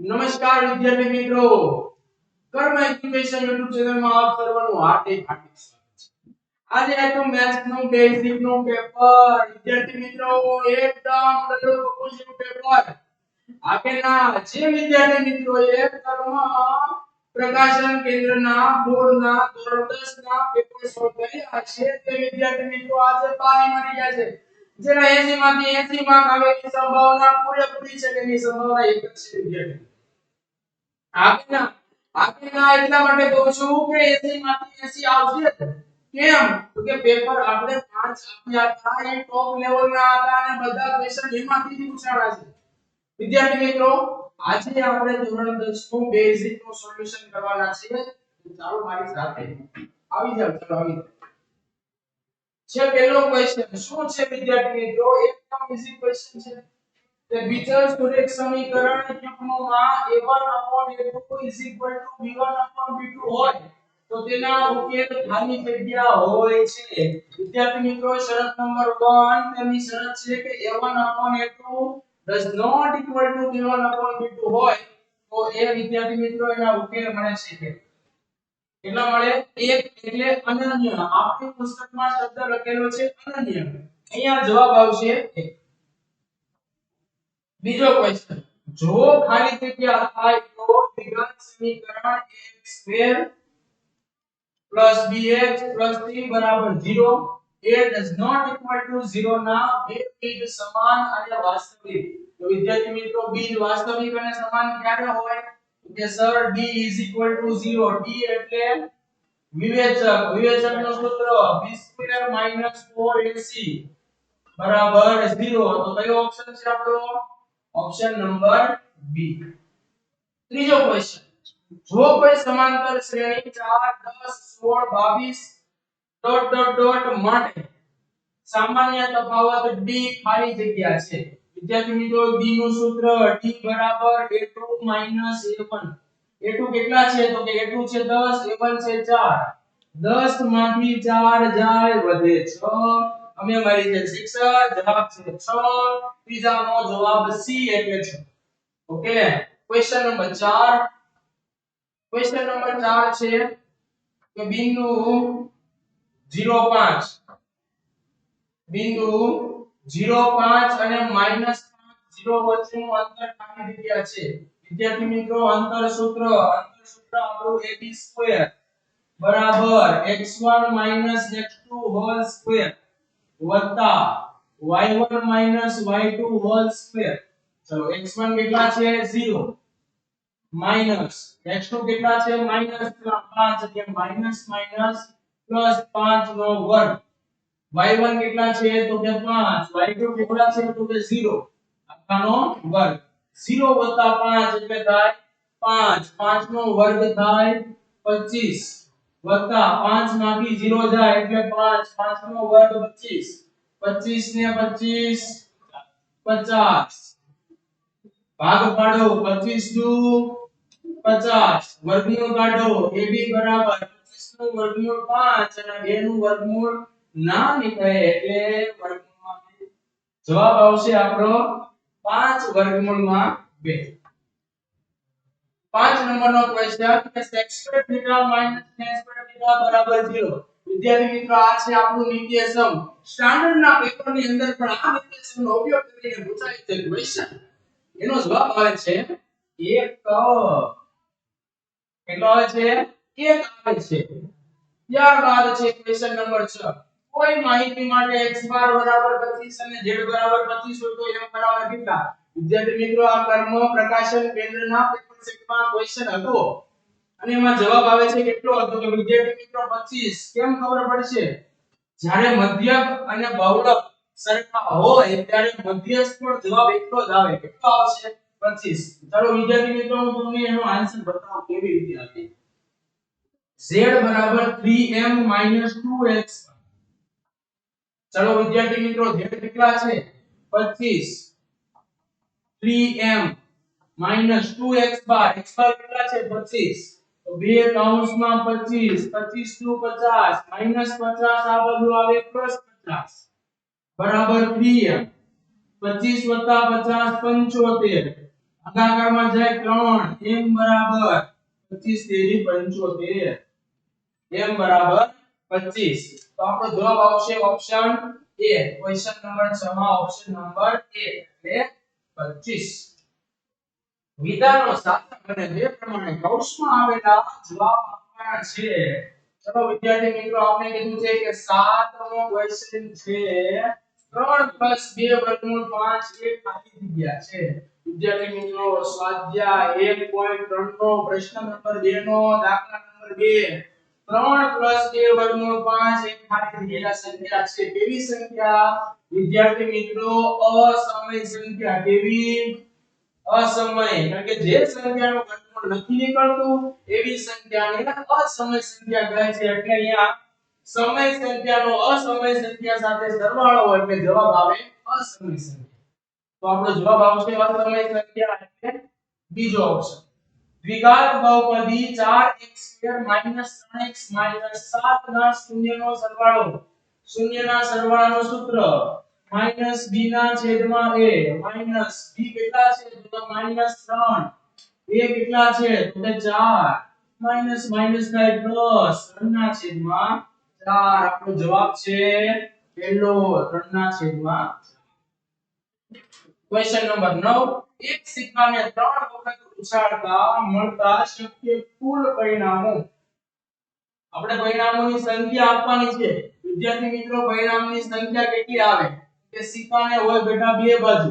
નમસ્કાર વિદ્યાર્થી મિત્રો. કર્મ એજ્યુકેશન YouTube ચેનલમાં આપ સર્વનું હાર્દિક હાર્દિક સ્વાગત છે. આજે હતું મેથ્સનું પેપર. વિદ્યાર્થી મિત્રો, એકદમ કપૂસીનું પેપર. આપેલા જે વિદ્યાર્થી મિત્રોએ કર્મ પ્રકાશન કેન્દ્રના બોર્ડના ધોરણ 10 ના પેપર સોલ્વ કર્યા છે તે વિદ્યાર્થી મિત્રો આજે પાણી મારી ગયા છે. જેના 80 માંથી 80 માર્ક આવે સંભાવના પૂરેપૂરી છે કે એની સંભાવના એક જ છે વિદ્યાર્થી આગળના આગળના એટલા માટે કહું છું કે 80 માંથી 80 આવશે કેમ? તો કે પેપર આપણે પાંચ આપ્યા હતા, એ ટોપ લેવલના હતા અને બધા ક્વેશ્ચન એમાંથી જ પૂછાણા છે. વિદ્યાર્થી મિત્રો, આજે આપણે ધોરણ 10 નું બેઝિકનું સોલ્યુશન કરવાના છે ચાલો મારી સાથે આવી જાવ ચાલો આવી જાવ છે પહેલો ક્વેશ્ચન શું છે વિદ્યાર્થી મિત્રો એકદમ ઈઝી ક્વેશ્ચન છે કે બીજલ સુરેખ સમીકરણ યુગ્મમાં a1 a2 b1 b2 હોય, તો તેના ઉકેલ ખાલી જગ્યા હોય છે. વિદ્યાર્થી મિત્રો, શરત નંબર 1 તેની શરત છે કે a1 a2 does not equal to b1 b2 હોય, તો એ વિદ્યાર્થી મિત્રો એના ઉકેલ મળે છે. કે કેટલા મળે? એક એટલે અનન્ય. આપણી પુસ્તકમાં શબ્દ લખેલો છે અનન્ય. અહીંયા જવાબ આવશે બીજો ક્વેશ્ચન જો ખાલી જગ્યા થાય તો વિગત સમીકરણ ax2 bx c 0 a does not equal to 0 ના બે બીજ સમાન અને વાસ્તવિક. તો વિદ્યાર્થી મિત્રો બીજ વાસ્તવિક અને સમાન ક્યારે હોય? કે સર d 0 d એટલે વિવેચક વિવેચકનો સૂત્ર b2 4ac બરાબર 0 તો કયો ઓપ્શન છે આપણો? ઓપ્શન નંબર બી ત્રીજો ક્વેશ્ચન જો કોઈ સમાંતર શ્રેણી 4 10 16 22 ડોટ ડોટ ડોટ માટે સામાન્ય તફાવત d ખાલી જગ્યા છે. વિદ્યાર્થી મિત્રો, b નું સૂત્ર d બરાબર a2 a1 a2 કેટલા છે? તો કે a2 છે 10 a1 છે 4 10 માંથી 4 જાય, વધે 6 અમે મારી છે શિક્ષક, જવાબ છે 6 ત્રીજાનો જવાબ c એટલે 6 okay? Question number 4 question number 4 છે કે બિંદુ 05 બિંદુ 05 અને -5 0 વચ્ચેનું અંતર ખાલી જગ્યા છે? વિદ્યાર્થી મિત્રો, અંતર સૂત્ર અંતર સૂત્ર આપણું ab2 બરાબર. X1 x2 હોલ સ્ક્વેર વત્તા y1 y2 હોલ સ્ક્વેર ચલો x1 કેટલા છે? 0 માઇનસ x2 કેટલા છે? માઇનસ 5 એટલે માઇનસ માઇનસ પ્લસ 5 નો વર્ગ. Y1 કેટલા છે? તો કે 5 y2 કેટલા છે? તો કે 0 આખાનો વર્ગ. 0 વત્તા 5 એટલે થાય 5 5 નો વર્ગ થાય 25 વત્તા 5 માંથી 0 જાય એટલે 5 5 નો વર્ગ 25 25 ને 25 50 ભાગ પાડો. 25 દુ 50 વર્ગમૂળ કાઢો. ab બરાબર. 25 નું વર્ગમૂળ 5 અને 2 નું વર્ગમૂળ ના નીકળે એટલે વર્ગમૂળમાં જવાબ આવશે આપણો 5 વર્ગમૂળમાં 2 પાંચ નંબરનો ક્વેશ્ચન કે sec square theta minus tan square theta બરાબર 0 વિદ્યાર્થી મિત્રો, આ છે આપણું નિત્યસમ સ્ટાન્ડર્ડ ના પેપરની અંદર પણ આ નિત્યસમ નો ઉપયોગ કરીને પૂછાય છે ક્વેશ્ચન એનો જવાબ આવે છે એક. કેટલો આવે છે? એક આવે છે. ત્યારબાદ છે ક્વેશ્ચન નંબર 6 કોઈ માહિતી માટે x બાર બરાબર 25 અને z બરાબર 25 હોય તો m બરાબર કેટલા? વિદ્યાર્થી મિત્રો, આ કર્મ પ્રકાશન કેન્દ્રના પેપર સેટમાં ક્વેશ્ચન હતો. અને એમાં જવાબ આવે છે કેટલો હતો? કે વિદ્યાર્થી મિત્રો 25 કેમ ખબર પડશે? જ્યારે મધ્યક અને બહુલક સરખા હોય, ત્યારે મધ્યસ્થ પણ જવાબ એટલો જ આવે. કેટલો આવશે? 25 ચાલો વિદ્યાર્થી મિત્રો, હું તમને એનો આન્સર બતાવું કેવી રીતે આપી. Z બરાબર 3m 2x ચાલો વિદ્યાર્થી મિત્રો z કેટલા છે 25 3m 2x બાર. x બાર કેટલા છે? 25 તો બે કૌંસમાં 25 25 નું 50 માઇનસ 50 આ બાજુ આવે પ્લસ 50 બરાબર 3m 25 50 75 ભાગાકારમાં જાય 3 m બરાબર. 25 તેરી 75 m બરાબર 25 તો આપણો જવાબ આવશે ઓપ્શન એ ક્વેશ્ચન નંબર 6 માં ઓપ્શન નંબર એ એટલે 25 વિધાનો સાર્થક અને બે પ્રમાણે કૌંસમાં આવેલા જવાબ આપવાના છે. ચલો વિદ્યાર્થી મિત્રો, આપણે કીધું છે કે સાતમો ક્વેશ્ચન છે. 3 2 વર્ગમૂળ 5 એ ખાલી જગ્યા છે. વિદ્યાર્થી મિત્રો, સ્વાધ્યાય 1.3 નો પ્રશ્ન નંબર 2 નો દાખલા નંબર 2 3 2 વર્ગમૂળ 5 એ ખાલી જગ્યા સંખ્યા છે કેવી સંખ્યા વિદ્યાર્થી મિત્રો અસમય સંખ્યા કેવી અસમય કારણ કે જે સંખ્યાનું ઘનમૂળ નથી નીકળતું, એવી સંખ્યાને અસમય સંખ્યા કહે છે. એટલે અહીંયા સમય સંખ્યાનો અસમય સંખ્યા સાથે સરવાળો હોય એટલે જવાબ આવે અસમય સંખ્યા. તો આપણો જવાબ આવશે અસમય સંખ્યા એટલે બીજો ઓપ્શન દ્વિઘાત બહુપદી 4x2 3x 7 ના શૂન્યનો સરવાળો. શૂન્યના સરવાળાનું સૂત્ર b ના છેદમાં a. b કેટલા છે? તો 3 a કેટલા છે? તો કે 4 માઇનસ માઇનસ થાય પ્લસ 3 ના છેદમાં 4 આપણો જવાબ છે પહેલો 3 ના છેદમાં ક્વેશ્ચન નંબર 9 એક સિગ્માને 3 વખત ઉછાળતા મળતા શક્ય કુલ પરિણામો. આપણે પરિણામોની સંખ્યા આપવાની છે. વિદ્યાર્થી મિત્રો, પરિણામની સંખ્યા કેટલી આવે? કે સિક્કાને હોય બેટા બે બાજુ.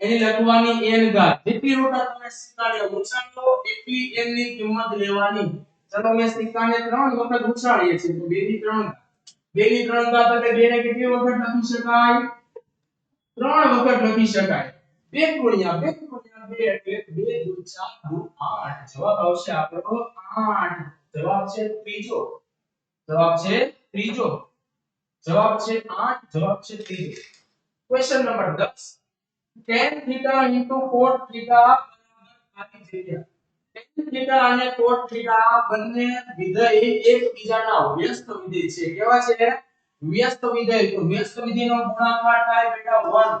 એની લખવાની n ઘાત. જેટલી વખત તમે સિક્કાને ઉછાળો, એટલી n ની કિંમત લેવાની. ચલો મેં સિક્કાને 3 વખત ઉછાળીએ છીએ. તો 2 ની 3 2 ની 3 ઘાત એટલે 2 ને કેટલી વખત લખી શકાય? 3 વખત લખી શકાય. 2 ગુણ્યા 2 ગુણ્યા 2 એટલે 2 4 8 જવાબ આવશે આપણો 8 જવાબ છે ત્રીજો. જવાબ છે ત્રીજો. જવાબ છે 8 જવાબ છે ત્રીજો. Question number 10 tan theta cot theta બરાબર જગ્યા tan theta અને cot theta બંને વિધેય એકબીજાના વ્યસ્ત વિધેય છે. કેવા છે? વ્યસ્ત વિધેય. તો વ્યસ્ત વિધેયનો ગુણાકાર થાય બેટા 1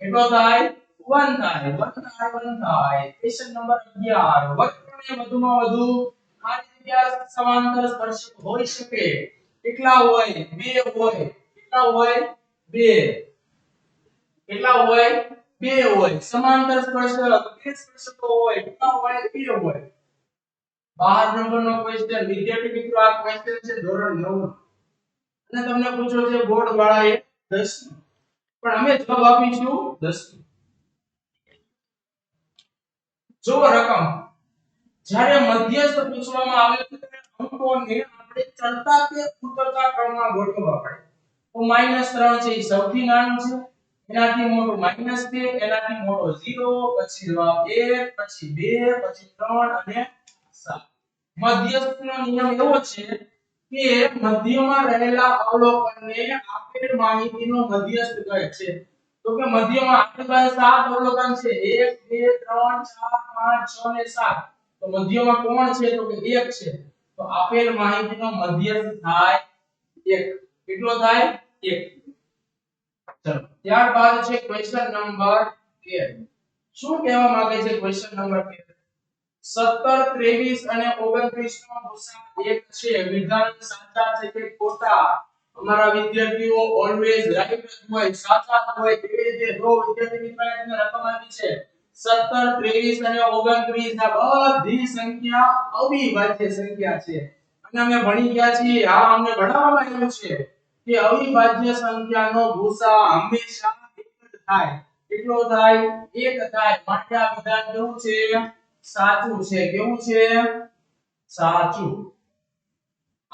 કેટલો થાય? 1 થાય 1 થાય 1 થાય ક્વેશ્ચન નંબર 11 વક્રને વધુમાં વધુ ખાલી સમાંતર સ્પર્શક હોઈ શકે. કેટલા હોય? બે હોય. કેટલા હોય? બે. કેટલા હોય? બે હોય. સમાંતર સ્પર્શક, બે સ્પર્શકો હોય. કેટલા હોય? બે હોય. 12 નંબરનો ક્વેશ્ચન વિદ્યાર્થી મિત્રો, આ ક્વેશ્ચન છે ધોરણ 9 નો અને તમને પૂછો છે બોર્ડ વાળાએ 10 પણ અમે જવાબ આપીશું 10 નો જો રકમ. જ્યારે મધ્યસ્થ પૂછવામાં આવે ત્યારે અંકોને આપણે ચડતા કે ઉતરતા ક્રમમાં ગોઠવવા પડે. તો -3 છે એ સૌથી નાનું છે. એનાથી મોટો -2 એનાથી મોટો 0 પછી જવાબ 1 પછી 2 પછી 3 અને 7 મધ્યસ્થનો નિયમ એવો છે કે મધ્યમાં રહેલા અવલોકનને આપેલ માહિતીનો મધ્યસ્થ કહે છે. તો કે મધ્યમાં આપણી પાસે સાત અવલોકન છે. 1 2 3 4 5 6 અને 7 તો મધ્યમાં કોણ છે? તો કે 1 છે. તો આપેલ માહિતીનો મધ્યસ્થ થાય 1 કેટલો થાય? 1 ચલો. ત્યારબાદ છે ક્વેશ્ચન નંબર 13 શું કહેવા માંગે છે ક્વેશ્ચન નંબર 13 17 23 અને 29 નો ગુસાઅ એક છે. વિધાન સાચા છે કે ખોટા? અમારા વિદ્યાર્થીઓ ઓલવેઝ રાઈટ હોય, સાચા હોય એવી રીતે જો વિદ્યાર્થી રકમ આપી છે 17 23 અને 29 આ બધી સંખ્યા અવિભાજ્ય સંખ્યા છે. અને અમે ભણી ગયા છીએ, આ અમને ભણાવવામાં આવ્યું છે કે અવિભાજ્ય સંખ્યાનો ગુસા હંમેશા એક જ થાય. કેટલો થાય? એક થાય. માટે આ વિધાન કેવું છે? સાચું છે. કેવું છે? સાચું.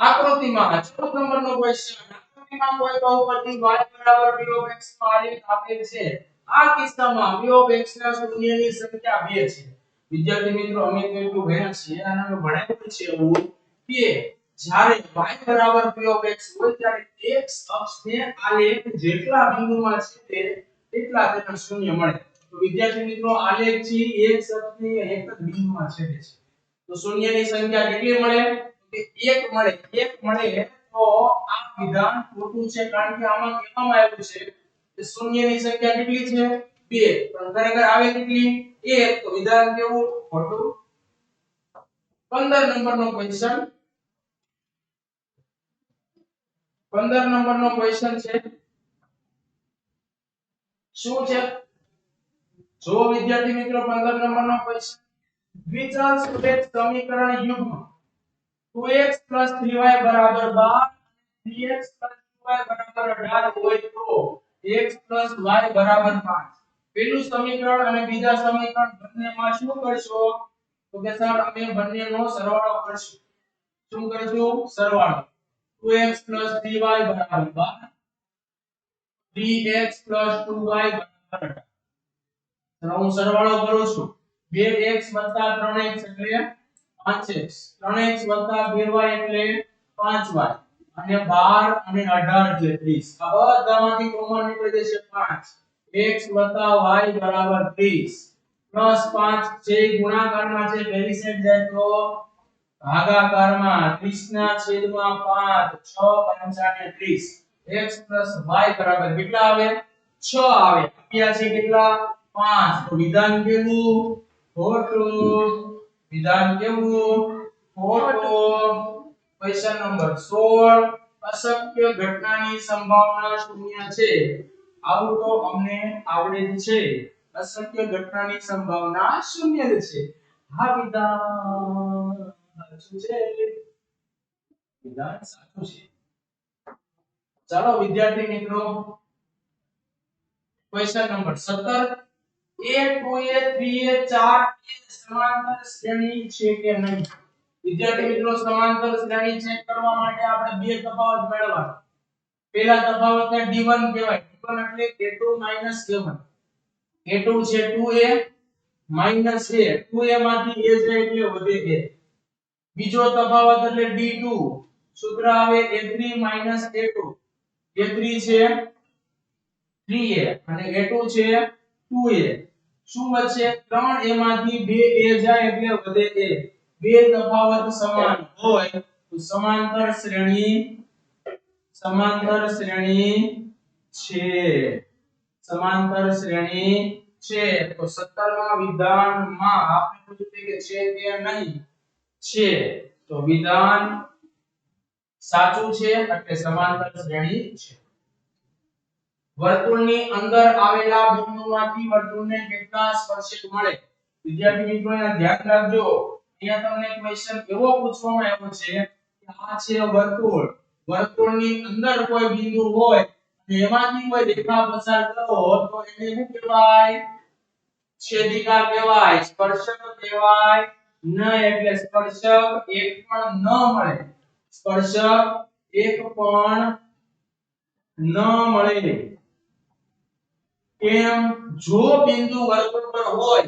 આકૃતિમાં 14 નંબરનો ક્વેશ્ચન આકૃતિમાં કોઈ બહુપદી y બરાબર નો આલેખ આપેલ છે. આ કિસ્સામાં p ના શૂન્યની સંખ્યા 2 છે. વિદ્યાર્થી મિત્રો, અમે તો ભણ્યા છીએ અને અમે ભણાવ્યું છે એવું કે જ્યારે y બરાબર x હોય ત્યારે x અક્ષને આલેખ જેટલા બિંદુમાં છે તે એટલા તેના શૂન્ય મળે. તો વિદ્યાર્થી મિત્રો આલેખ છે x અક્ષની એક જ બિંદુમાં છે. તો શૂન્યની સંખ્યા કેટલી મળે? તો કે 1 મળે, એક મળે તો આ વિધાન ખોટું છે કારણ કે આમાં કહેવામાં આવ્યું છે કે શૂન્યની સંખ્યા કેટલી છે? બે. પણ ખરેખર આવે કેટલી? એક. તો વિધાન કેવું? ખોટું. 15 નંબરનો ક્વેશ્ચન 15 નંબરનો ક્વેશ્ચન છે. શું છે? જો વિદ્યાર્થી મિત્રો 15 નંબરનો ક્વેશ્ચન દ્વિચલ સુરેખ સમીકરણ યુગ્મ. 2x 3y 12 3x 2y 18 હોય તો x y 5 પેલું સમીકરણ અને બીજા સમીકરણ બંનેમાં શું કરશો? તો કે સર અમે બંનેનો સરવાળો કરશું. શું કરશું સરવાળો. 2x 3y 12 3x 2y 18 તો હું સરવાળો કરું છું. 2x 3x એટલે 5x 3x 2y એટલે 5y અને 12 અને 18 એટલે 30 આ બધામાંથી કોમન નીકળી જશે 5 x y 30 પ્લસ 5 છે ગુણાકારમાં છે, પહેલી સાઈડ જાય તો ભાગાકારમાં 30 ના છેદમાં 5 6 5 30 x y બરાબર કેટલા આવે? 6 આવે. આપ્યા છે કેટલા? 5 તો વિધાન કેવું ખોટું વિધાન કેવું? ખોટું. ક્વેશ્ચન નંબર 16 અશક્ય ઘટનાની સંભાવના શૂન્ય છે. આવું તો અમને આવડે જ છે. અશક્ય ઘટનાની સંભાવના શૂન્ય જ છે. હા વિધાન સાચું છે? વિધાન સાચું છે. ચાલો વિદ્યાર્થી મિત્રો question number 17 a 2a 3a 4a સમાંતર શ્રેણી છે કે નહીં? વિદ્યાર્થી મિત્રો સમાંતર શ્રેણી ચેક કરવા માટે આપણે બે તફાવત મેળવવાના. પહેલા તફાવતને d1 કહેવાય. D1 એટલે k2 k1 k2 છે 2a માઇનસ a. 2a માંથી એટલે વધે a. બીજો તફાવત એટલે d2 સૂત્ર આવે a3 a2 a3 છે 3a અને a2 છે 2a શું વચ્ચે 3a માંથી 2a જાય એટલે વધે a બે તફાવત સમાન હોય તો સમાંતર શ્રેણી સમાંતર શ્રેણી છે. સમાંતર શ્રેણી છે. તો 17મા વિધાનમાં આપણે પૂછ્યું કે છે કે નહીં છે. તો વિધાન સાચું છે એટલે સમાંતર શ્રેણી છે. વર્તુળની અંદર આવેલા બિંદુમાંથી વર્તુળને કેટલા સ્પર્શક મળે? વિદ્યાર્થી મિત્રો ધ્યાન રાખજો. અહીંયા તમને ક્વેશ્ચન એવો પૂછવામાં આવ્યો છે કે આ છે વર્તુળ. વર્તુળની અંદર કોઈ બિંદુ હોય એમાંથી કોઈ રેખા પસાર કરો, તો એને શું કહેવાય? છેદિકા કહેવાય. સ્પર્શક કહેવાય ન એટલે સ્પર્શક એક પણ ન મળે. સ્પર્શક એક પણ ન મળે. કેમ જો બિંદુ વર્તુળ પર હોય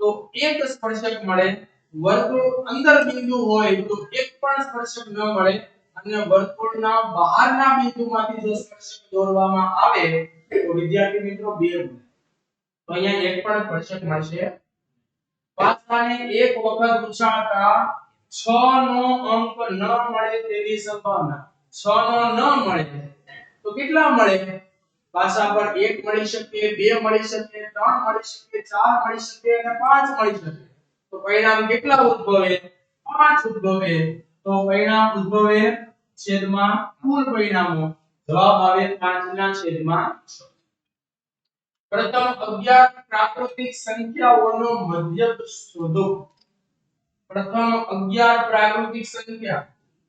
તો એક સ્પર્શક મળે, વર્તુળ અંદર બિંદુ હોય તો એક પણ સ્પર્શક ન મળે અને વર્તુળના બહારના બિંદુમાંથી જો સ્પર્શક દોરવામાં આવે તો વિદ્યાર્થી મિત્રો બે મળે. તો અહીંયા એક પણ સ્પર્શક મળશે. પાછાને એક વખત પૂછાતા 6 નો અંક ન મળે તેવી સંભાવના. 6 નો ન મળે તો કેટલા મળે? પાછા પર 1 મળી શકે 2 મળી શકે 3 મળી શકે 4 મળી શકે અને 5 મળી શકે. તો પરિણામ કેટલા ઉદ્ભવે? 5 ઉદ્ભવે. તો પરિણામ ઉદ્ભવે છેદમાં કુલ પરિણામો. જવાબ આવે 5 ના છેદમાં 6 પ્રથમ 11 પ્રાકૃતિક સંખ્યાઓનો મધ્યક શોધો. પ્રથમ 11 પ્રાકૃતિક સંખ્યા.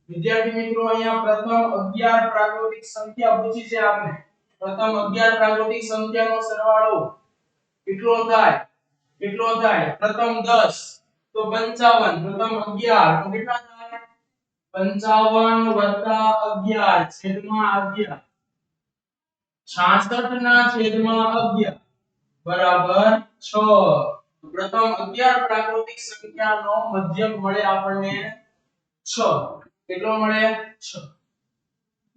વિદ્યાર્થી મિત્રો, અહીંયા પ્રથમ 11 પ્રાકૃતિક સંખ્યા પૂછી છે આપને. પ્રથમ 11 પ્રાકૃતિક સંખ્યાનો સરવાળો કેટલો થાય? કેટલો થાય? પ્રથમ 10 તો 55 પ્રથમ 11 તો કેટલા થાય? 55 11 છેદમાં 11 66 ના છેદમાં 11 બરાબર 6 પ્રથમ 11 પ્રાકૃતિક સંખ્યાનો મધ્યક મળે આપણને 6 કેટલો મળે? 6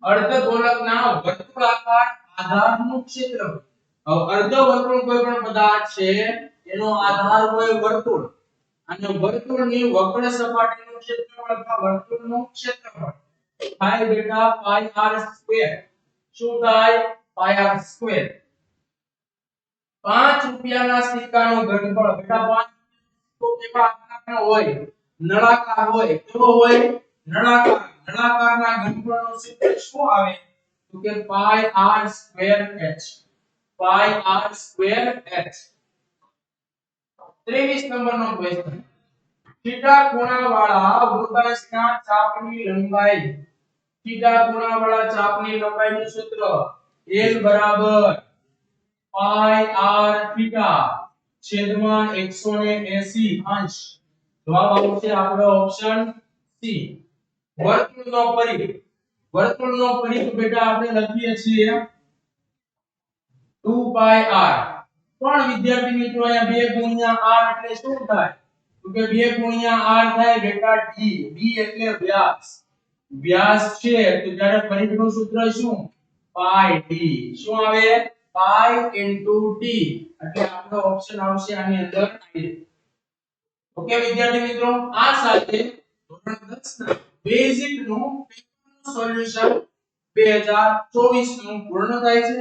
અર્ધગોળકના વર્તુળાકાર આધારનું ક્ષેત્રફળ હવે અર્ધવર્તુળ કોઈ પણ પદાર્થ છે, એનો આધાર હોય વર્તુળ. અને વર્તુળની વક્ર સપાટીનું ક્ષેત્રફળ અથવા વર્તુળનું ક્ષેત્રફળ થાય બેટા પાઈ આર સ્ક્વેર શું થાય? પાઈ આર સ્ક્વેર પાંચ રૂપિયાના સિક્કાનું ઘનફળ, બેટા પાંચ તો કેવા આકારનો હોય, નળાકાર હોય, કેવો હોય? નળાકાર. નળાકારના ઘનફળનો સૂત્ર શું આવે? તો કે pi r square h. Pi r square h. 23 નંબરનો ક્વેશ્ચન થીટા ખૂણાવાળા વૃતાંશના ચાપની લંબાઈ. થીટા ખૂણાવાળા ચાપની લંબાઈનું સૂત્ર L બરાબર પાઈ r થીટા છેદમાં 180 અંશ. જવાબ આવશે આપણો ઓપ્શન સી વર્તુળનો પરિઘ. વર્તુળનો પરિઘ બેટા આપણે લખીએ છીએ 2 પાઈ r પણ વિદ્યાર્થી મિત્રો અહીંયા 2 r એટલે શું થાય? તો કે 2 r થાય બેટા d d એટલે વ્યાસ. વ્યાસ છે તો જ્યારે પરિઘનું સૂત્ર શું? પાઈ d શું આવે? પાઈ d. એટલે આપણો ઓપ્શન આવશે આની અંદર ઓકે વિદ્યાર્થી મિત્રો, આ સાથે ધોરણ 10 ના બેઝિકનું સોલ્યુશન 2024 નું પૂર્ણ થાય છે.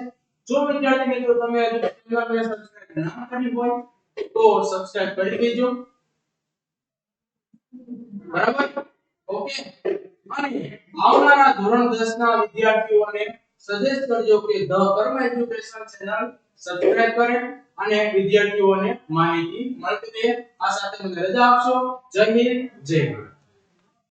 જો વિદ્યાર્થી મિત્રો તમે હજુ ચેનલને સબસ્ક્રાઇબ ના કરી હોય, તો સબસ્ક્રાઇબ કરી દેજો. બરાબર? ઓકે? અને આવનારા ધોરણ 10 ના વિદ્યાર્થીઓને સજેસ્ટ કરજો કે ધ કર્મ એજ્યુકેશન ચેનલ સબસ્ક્રાઇબ કરે અને વિદ્યાર્થીઓને માહિતી મળતી રહે. આ સાથે મને રજા આપશો. જય હિન્દ, જય ભારત.